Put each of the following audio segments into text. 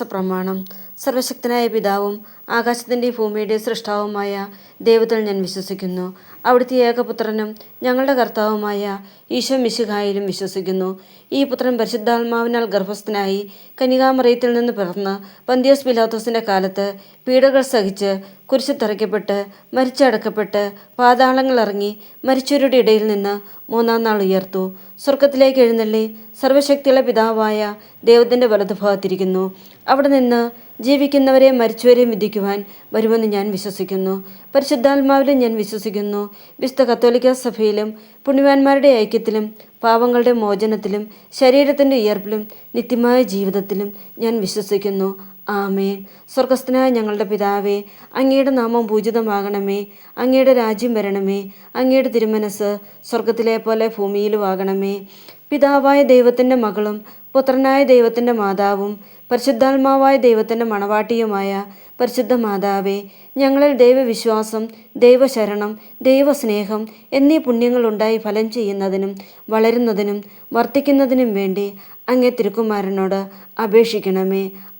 പ്രമാണം. സർവശക്തനായ പിതാവും ആകാശത്തിന്റെ ഭൂമിയുടെ സൃഷ്ടാവുമായ ദൈവത്തിൽ ഞാൻ വിശ്വസിക്കുന്നു. അവിടുത്തെ ഏകപുത്രനും ഞങ്ങളുടെ കർത്താവുമായ ഈശോ മിശുഖായിലും വിശ്വസിക്കുന്നു. ഈ പുത്രൻ പരിശുദ്ധാത്മാവിനാൽ ഗർഭസ്ഥനായി കനികാമറിയത്തിൽ നിന്ന് പിറന്ന് പന്തിയോസ് പിലാത്തോസിന്റെ കാലത്ത് പീഡകൾ സഹിച്ച് കുരിശിൽ തറയ്ക്കപ്പെട്ട് മരിച്ചടക്കപ്പെട്ട് പാതാളങ്ങളിറങ്ങി മരിച്ചവരുടെ ഇടയിൽ നിന്ന് മൂന്നാം നാൾ ഉയർത്തു. സ്വർഗത്തിലേക്ക് എഴുന്നള്ളി സർവശക്തിയുള്ള പിതാവായ ദൈവത്തിന്റെ വലതുഭാഗത്തിരിക്കുന്നു. അവിടെ നിന്ന് ജീവിക്കുന്നവരെ മരിച്ചവരെയും വിധിക്കുവാൻ വരുമെന്ന് ഞാൻ വിശ്വസിക്കുന്നു. പരിശുദ്ധാത്മാവിലും ഞാൻ വിശ്വസിക്കുന്നു. വിശുദ്ധ കത്തോലിക്ക സഭയിലും പുണ്യവാന്മാരുടെ ഐക്യത്തിലും പാവങ്ങളുടെ മോചനത്തിലും ശരീരത്തിന്റെ ഉയർപ്പിലും നിത്യമായ ജീവിതത്തിലും ഞാൻ വിശ്വസിക്കുന്നു. ആമേൻ. സ്വർഗസ്ഥനായ ഞങ്ങളുടെ പിതാവേ അങ്ങയുടെ നാമം പൂജിതമാകണമേ അങ്ങയുടെ രാജ്യം വരണമേ അങ്ങയുടെ തിരുമനസ് സ്വർഗത്തിലെ പോലെ ഭൂമിയിലും ആകണമേ പിതാവായ ദൈവത്തിന്റെ മകളും പുത്രനായ ദൈവത്തിന്റെ മാതാവും പരിശുദ്ധാത്മാവായ ദൈവത്തിന്റെ മണവാട്ടിയുമായ പരിശുദ്ധ മാതാവേ ഞങ്ങളിൽ ദൈവവിശ്വാസം ദൈവശരണം ദൈവസ്നേഹം എന്നീ പുണ്യങ്ങളുണ്ടായി ഫലം ചെയ്യുന്നതിനും വളരുന്നതിനും വർദ്ധിക്കുന്നതിനും വേണ്ടി അങ്ങേ തിരുക്കുമാരനോട് അപേക്ഷിക്കണമേ.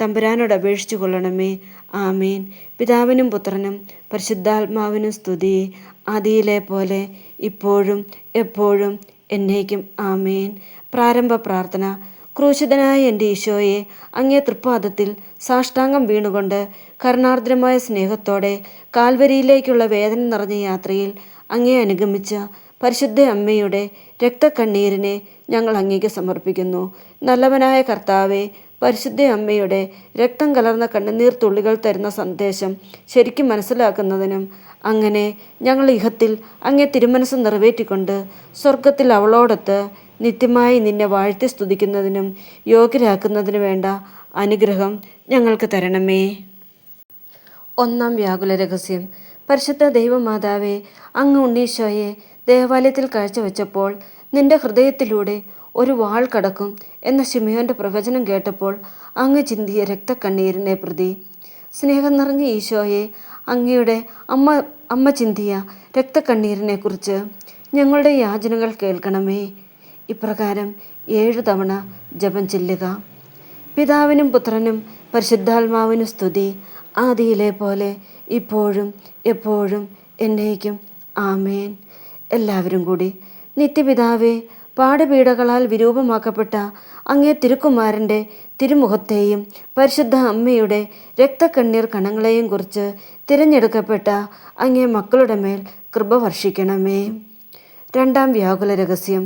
തമ്പുരാനോട് അപേക്ഷിച്ചു കൊള്ളണമേ. ആമേൻ. പിതാവിനും പുത്രനും പരിശുദ്ധാത്മാവിനും സ്തുതി. ആദിയിലെ പോലെ ഇപ്പോഴും എപ്പോഴും എന്നേക്കും. ആമേൻ. പ്രാരംഭ പ്രാർത്ഥന. ക്രൂശിതനായ എന്റെ ഈശോയെ അങ്ങേ തൃപ്പാദത്തിൽ സാഷ്ടാംഗം വീണുകൊണ്ട് കരുണാർദ്രമായ സ്നേഹത്തോടെ കാൽവരിയിലേക്കുള്ള വേദന നിറഞ്ഞ യാത്രയിൽ അങ്ങേ അനുഗമിച്ച പരിശുദ്ധ അമ്മയുടെ രക്തക്കണ്ണീരിനെ ഞങ്ങൾ അങ്ങേക്ക് സമർപ്പിക്കുന്നു. നല്ലവനായ കർത്താവെ പരിശുദ്ധ അമ്മയുടെ രക്തം കലർന്ന കണ്ണുനീർ തുള്ളികൾ തരുന്ന സന്ദേശം ശരിക്കും മനസ്സിലാക്കുന്നതിനും അങ്ങനെ ഞങ്ങൾ ഇഹത്തിൽ അങ്ങേ തിരുമനസ് നിറവേറ്റിക്കൊണ്ട് സ്വർഗത്തിൽ അവളോടൊത്ത് നിത്യമായി നിന്നെ വാഴ്ത്തി സ്തുതിക്കുന്നതിനും യോഗ്യരാക്കുന്നതിനു വേണ്ട അനുഗ്രഹം ഞങ്ങൾക്ക് തരണമേ. ഒന്നാം വ്യാകുല രഹസ്യം. പരിശുദ്ധ ദൈവമാതാവെ അങ്ങ് ഉണ്ണീശോയെ ദേവാലയത്തിൽ കാഴ്ചവെച്ചപ്പോൾ നിന്റെ ഹൃദയത്തിലൂടെ ഒരു വാൾ കടക്കും എന്ന ശിമയോന്റെ പ്രവചനം കേട്ടപ്പോൾ അങ്ങ് ചിന്തിയ രക്തക്കണ്ണീരിനെ പ്രതി. സ്നേഹം നിറഞ്ഞ ഈശോയെ അങ്ങയുടെ അമ്മ അമ്മ ചിന്തിയ രക്തക്കണ്ണീരിനെക്കുറിച്ച് ഞങ്ങളുടെ യാചനകൾ കേൾക്കണമേ. ഇപ്രകാരം ഏഴു തവണ ജപം ചെല്ലുക. പിതാവിനും പുത്രനും പരിശുദ്ധാത്മാവിനും സ്തുതി. ആദിയിലെ പോലെ ഇപ്പോഴും എപ്പോഴും എന്നേക്കും. ആമേൻ. എല്ലാവരും കൂടി നിത്യപിതാവേ പാടുപീടകളാൽ വിരൂപമാക്കപ്പെട്ട അങ്ങേ തിരുക്കുമാരന്റെ തിരുമുഖത്തെയും പരിശുദ്ധ അമ്മയുടെ രക്തക്കണ്ണീർ കണങ്ങളെയും കുറിച്ച് തിരഞ്ഞെടുക്കപ്പെട്ട അങ്ങേ മക്കളുടെ മേൽ കൃപ വർഷിക്കണമേ. രണ്ടാം വ്യാകുല രഹസ്യം.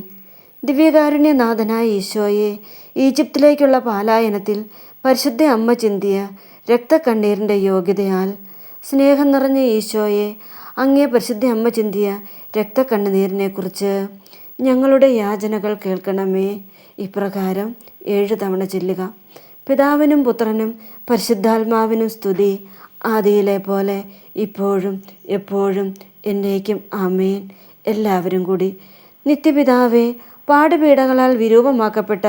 ദിവ്യകാരുണ്യനാഥനായ ഈശോയെ ഈജിപ്തിലേക്കുള്ള പാലായനത്തിൽ പരിശുദ്ധ അമ്മ ചിന്തിയ രക്തക്കണ്ണീരിന്റെ യോഗ്യതയാൽ സ്നേഹം നിറഞ്ഞ ഈശോയെ അങ്ങേ പരിശുദ്ധ അമ്മ ചിന്തിയ രക്തക്കണ്ണുനീരിനെക്കുറിച്ച് ഞങ്ങളുടെ യാചനകൾ കേൾക്കണമേ. ഇപ്രകാരം ഏഴ് തവണ ചൊല്ലുക. പിതാവിനും പുത്രനും പരിശുദ്ധാത്മാവിനും സ്തുതി. ആദിയിലെ പോലെ ഇപ്പോഴും എപ്പോഴും എന്നേക്കും ആമേൻ. എല്ലാവരും കൂടി നിത്യപിതാവെ പാടുപീഠകളാൽ വിരൂപമാക്കപ്പെട്ട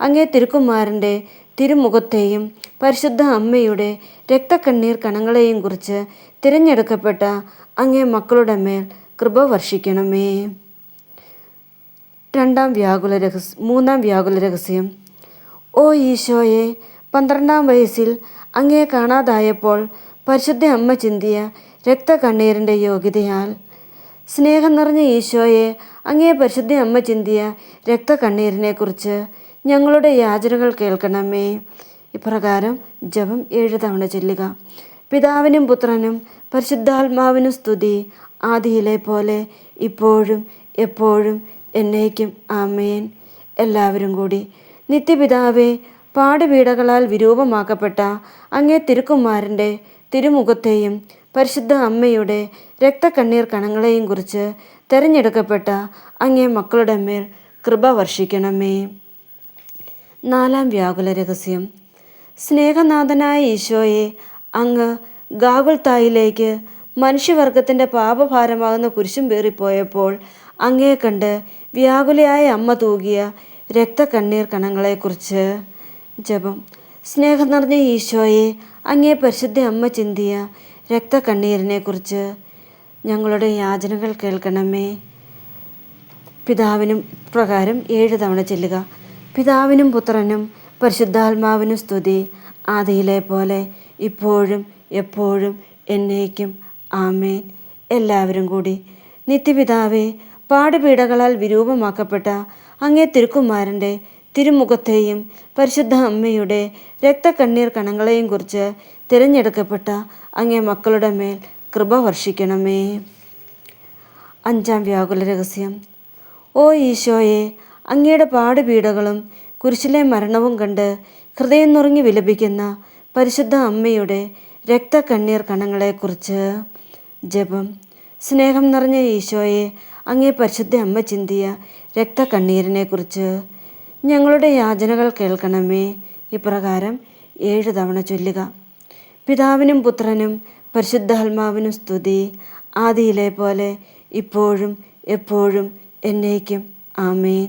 അങ്ങേ തിരുക്കുമാരന്റെ തിരുമുഖത്തെയും പരിശുദ്ധ അമ്മയുടെ രക്തക്കണ്ണീർ കണങ്ങളെയും കുറിച്ച് തിരഞ്ഞെടുക്കപ്പെട്ട അങ്ങേ മക്കളുടെ മേൽ കൃപ വർഷിക്കണമേ. രണ്ടാം വ്യാകുല രഹസ്യ മൂന്നാം വ്യാകുല രഹസ്യം. ഓ ഈശോയെ പന്ത്രണ്ടാം വയസ്സിൽ അങ്ങയെ കാണാതായപ്പോൾ പരിശുദ്ധ അമ്മ ചിന്തിയ രക്തകണ്ണീരിന്റെ യോഗ്യതയാൽ. സ്നേഹം നിറഞ്ഞ ഈശോയെ അങ്ങേ പരിശുദ്ധ അമ്മ ചിന്തിയ രക്തകണ്ണീരിനെക്കുറിച്ച് ഞങ്ങളുടെ യാചനകൾ കേൾക്കണമേ ഇപ്രകാരം ജപം ഏഴ് തവണ ചൊല്ലുക. പിതാവിനും പുത്രനും പരിശുദ്ധാത്മാവിനും സ്തുതി ആദിയിലെ പോലെ ഇപ്പോഴും എപ്പോഴും എന്നേക്കും ആമേൻ. എല്ലാവരും കൂടി നിത്യപിതാവെ പാടുപീടകളാൽ വിരൂപമാക്കപ്പെട്ട അങ്ങേ തിരുക്കുമാരന്റെ തിരുമുഖത്തെയും പരിശുദ്ധ അമ്മയുടെ രക്തക്കണ്ണീർ കണങ്ങളെയും കുറിച്ച് തിരഞ്ഞെടുക്കപ്പെട്ട അങ്ങേ മക്കളുടെ മേൽ കൃപ വർഷിക്കണമേ. നാലാം വ്യാകുല രഹസ്യം. സ്നേഹനാഥനായ ഈശോയെ അങ്ങ് ഗാകുൽത്തായിലേക്ക് മനുഷ്യവർഗത്തിന്റെ പാപഭാരമാകുന്ന കുരിശും പേറിപ്പോയപ്പോൾ അങ്ങേ കണ്ട് വ്യാകുലയായ അമ്മ തൂകിയ രക്തക്കണ്ണീർ കണങ്ങളെക്കുറിച്ച്. ജപം. സ്നേഹം നിറഞ്ഞ ഈശോയെ അങ്ങേ പരിശുദ്ധ അമ്മ ചിന്തിയ രക്തക്കണ്ണീരിനെക്കുറിച്ച് ഞങ്ങളുടെ യാചനകൾ കേൾക്കണമേ. പിതാവിനും പ്രകാരം ഏഴ് തവണ ചെല്ലുക. പിതാവിനും പുത്രനും പരിശുദ്ധാത്മാവിനും സ്തുതി. ആദിയിലെ പോലെ ഇപ്പോഴും എപ്പോഴും എന്നേക്കും. ആമേൻ. എല്ലാവരും കൂടി നിത്യപിതാവേ പാടുപീടകളാൽ വിരൂപമാക്കപ്പെട്ട അങ്ങേ തിരുക്കുമാരന്റെ തിരുമുഖത്തെയും പരിശുദ്ധ അമ്മയുടെ രക്തക്കണ്ണീർ കണങ്ങളെയും കുറിച്ച് തിരഞ്ഞെടുക്കപ്പെട്ട അങ്ങേ മക്കളുടെ മേൽ കൃപ വർഷിക്കണമേ. അഞ്ചാം വ്യാകുല രഹസ്യം. ഓ ഈശോയെ അങ്ങയുടെ പാടുപീടകളും കുരിശിലെ മരണവും കണ്ട് ഹൃദയം നുറുങ്ങി വിലപിക്കുന്ന പരിശുദ്ധ അമ്മയുടെ രക്തക്കണ്ണീർ കണങ്ങളെക്കുറിച്ച് ജപം. സ്നേഹം നിറഞ്ഞ ഈശോയെ അങ്ങേ പരിശുദ്ധ അമ്മ ചിന്തിയ രക്തക്കണ്ണീരിനെക്കുറിച്ച് ഞങ്ങളുടെ യാചനകൾ കേൾക്കണമേ. ഇപ്രകാരം ഏഴ് തവണ ചൊല്ലുക. പിതാവിനും പുത്രനും പരിശുദ്ധാത്മാവിനും സ്തുതി. ആദിയിലെ പോലെ ഇപ്പോഴും എപ്പോഴും എന്നേക്കും. ആമേൻ.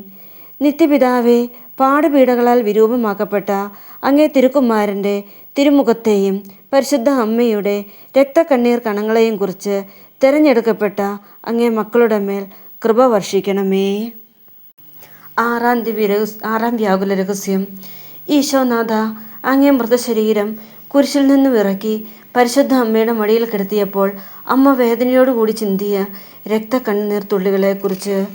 നിത്യപിതാവേ പാടുപീടകളാൽ വിരൂപമാക്കപ്പെട്ട അങ്ങേ തിരുക്കുമാരന്റെ തിരുമുഖത്തെയും പരിശുദ്ധ അമ്മയുടെ രക്തക്കണ്ണീർ കണങ്ങളെയും കുറിച്ച് തിരഞ്ഞെടുക്കപ്പെട്ട അങ്ങേ മക്കളുടെ മേൽ കൃപ വർഷിക്കണമേ. ആറാം ദിവ്യ രഹസ് ആറാം വ്യാകുല രഹസ്യം. ഈശോനാഥ അങ്ങേ മൃതശരീരം കുരിശിൽ നിന്നും ഇറക്കി പരിശുദ്ധ അമ്മയുടെ മടിയിൽ കിടത്തിയപ്പോൾ അമ്മ വേദനയോടുകൂടി ചിന്തിയ രക്തക്കണ്ണീർ തുള്ളികളെക്കുറിച്ച്.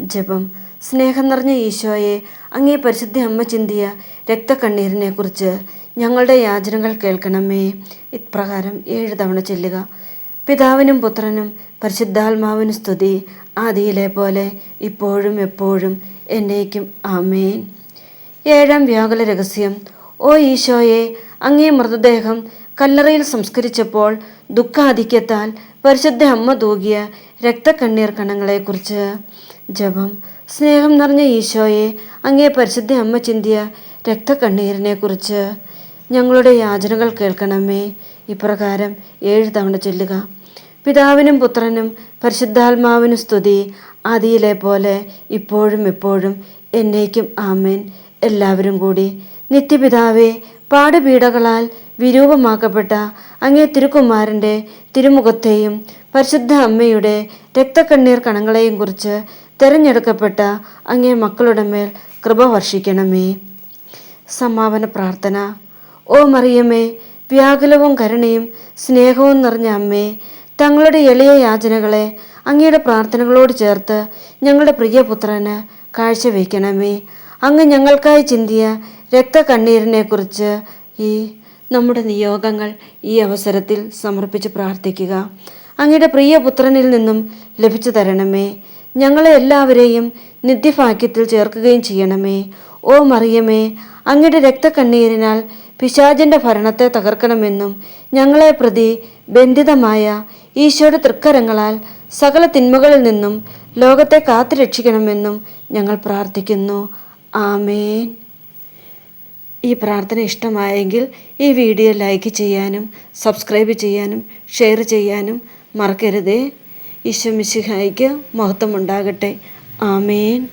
ജപം. സ്നേഹം നിറഞ്ഞ ഈശോയെ അങ്ങേ പരിശുദ്ധ അമ്മ ചിന്തിയ രക്തക്കണ്ണീരിനെക്കുറിച്ച് ഞങ്ങളുടെ യാചനകൾ കേൾക്കണമേ. ഇപ്രകാരം ഏഴ് തവണ ചെല്ലുക. പിതാവിനും പുത്രനും പരിശുദ്ധാത്മാവിനും സ്തുതി ആദിയിലെ പോലെ ഇപ്പോഴും എപ്പോഴും എന്നേക്കും. ആമേൻ. ഏഴാം വ്യാകുല രഹസ്യം. ഓ ഈശോയെ അങ്ങേ മൃതദേഹം കല്ലറയിൽ സംസ്കരിച്ചപ്പോൾ ദുഃഖാധിക്യത്താൽ പരിശുദ്ധ അമ്മ തൂകിയ രക്തക്കണ്ണീർ കണങ്ങളെക്കുറിച്ച് ജപം. സ്നേഹം നിറഞ്ഞ ഈശോയെ അങ്ങേ പരിശുദ്ധ അമ്മ ചിന്തിയ രക്തക്കണ്ണീരിനെക്കുറിച്ച് ഞങ്ങളുടെ യാചനകൾ കേൾക്കണമേ. ഇപ്രകാരം ഏഴ് തവണ ചൊല്ലുക. പിതാവിനും പുത്രനും പരിശുദ്ധാത്മാവിനും സ്തുതി. ആദിയിലെ പോലെ ഇപ്പോഴും എപ്പോഴും എന്നേക്കും ആമേൻ. എല്ലാവരും കൂടി നിത്യപിതാവെ പാടുപീടകളാൽ വിരൂപമാക്കപ്പെട്ട അങ്ങേ തിരുക്കുമാരന്റെ തിരുമുഖത്തെയും പരിശുദ്ധ അമ്മയുടെ രക്തക്കണ്ണീർ കണങ്ങളെയും കുറിച്ച് തിരഞ്ഞെടുക്കപ്പെട്ട അങ്ങേ മക്കളുടെ മേൽ കൃപ വർഷിക്കണമേ. സമാപന പ്രാർത്ഥന. ഓ മറിയമ്മേ വ്യാകുലവും കരുണയും സ്നേഹവും നിറഞ്ഞ അമ്മേ തങ്ങളുടെ എളിയ യാചനകളെ അങ്ങയുടെ പ്രാർത്ഥനകളോട് ചേർത്ത് ഞങ്ങളുടെ പ്രിയപുത്രന് കാഴ്ചവെക്കണമേ അങ്ങ് ഞങ്ങൾക്കായി ചിന്തിയ രക്തക്കണ്ണീരിനെക്കുറിച്ച് ഈ നമ്മുടെ നിയോഗങ്ങൾ ഈ അവസരത്തിൽ സമർപ്പിച്ച് പ്രാർത്ഥിക്കുക. അങ്ങയുടെ പ്രിയപുത്രനിൽ നിന്നും ലഭിച്ചു തരണമേ. ഞങ്ങളെ എല്ലാവരെയും നിത്യഭാഗ്യത്തിൽ ചേർക്കുകയും ചെയ്യണമേ. ഓ മറിയമേ അങ്ങയുടെ രക്തക്കണ്ണീരിനാൽ പിശാചിന്റെ ഭരണത്തെ തകർക്കണമെന്നും ഞങ്ങളെ പ്രതി ബന്ധിതമായ ഈശോയുടെ തൃക്കരങ്ങളാൽ സകല തിന്മകളിൽ നിന്നും ലോകത്തെ കാത്തുരക്ഷിക്കണമെന്നും ഞങ്ങൾ പ്രാർത്ഥിക്കുന്നു. ആമേൻ. ഈ പ്രാർത്ഥന ഇഷ്ടമായെങ്കിൽ ഈ വീഡിയോ ലൈക്ക് ചെയ്യാനും സബ്സ്ക്രൈബ് ചെയ്യാനും ഷെയർ ചെയ്യാനും മറക്കരുതേ. ഈശോ മിശിഹായിക്ക് മഹത്വമുണ്ടാകട്ടെ. ആമേൻ.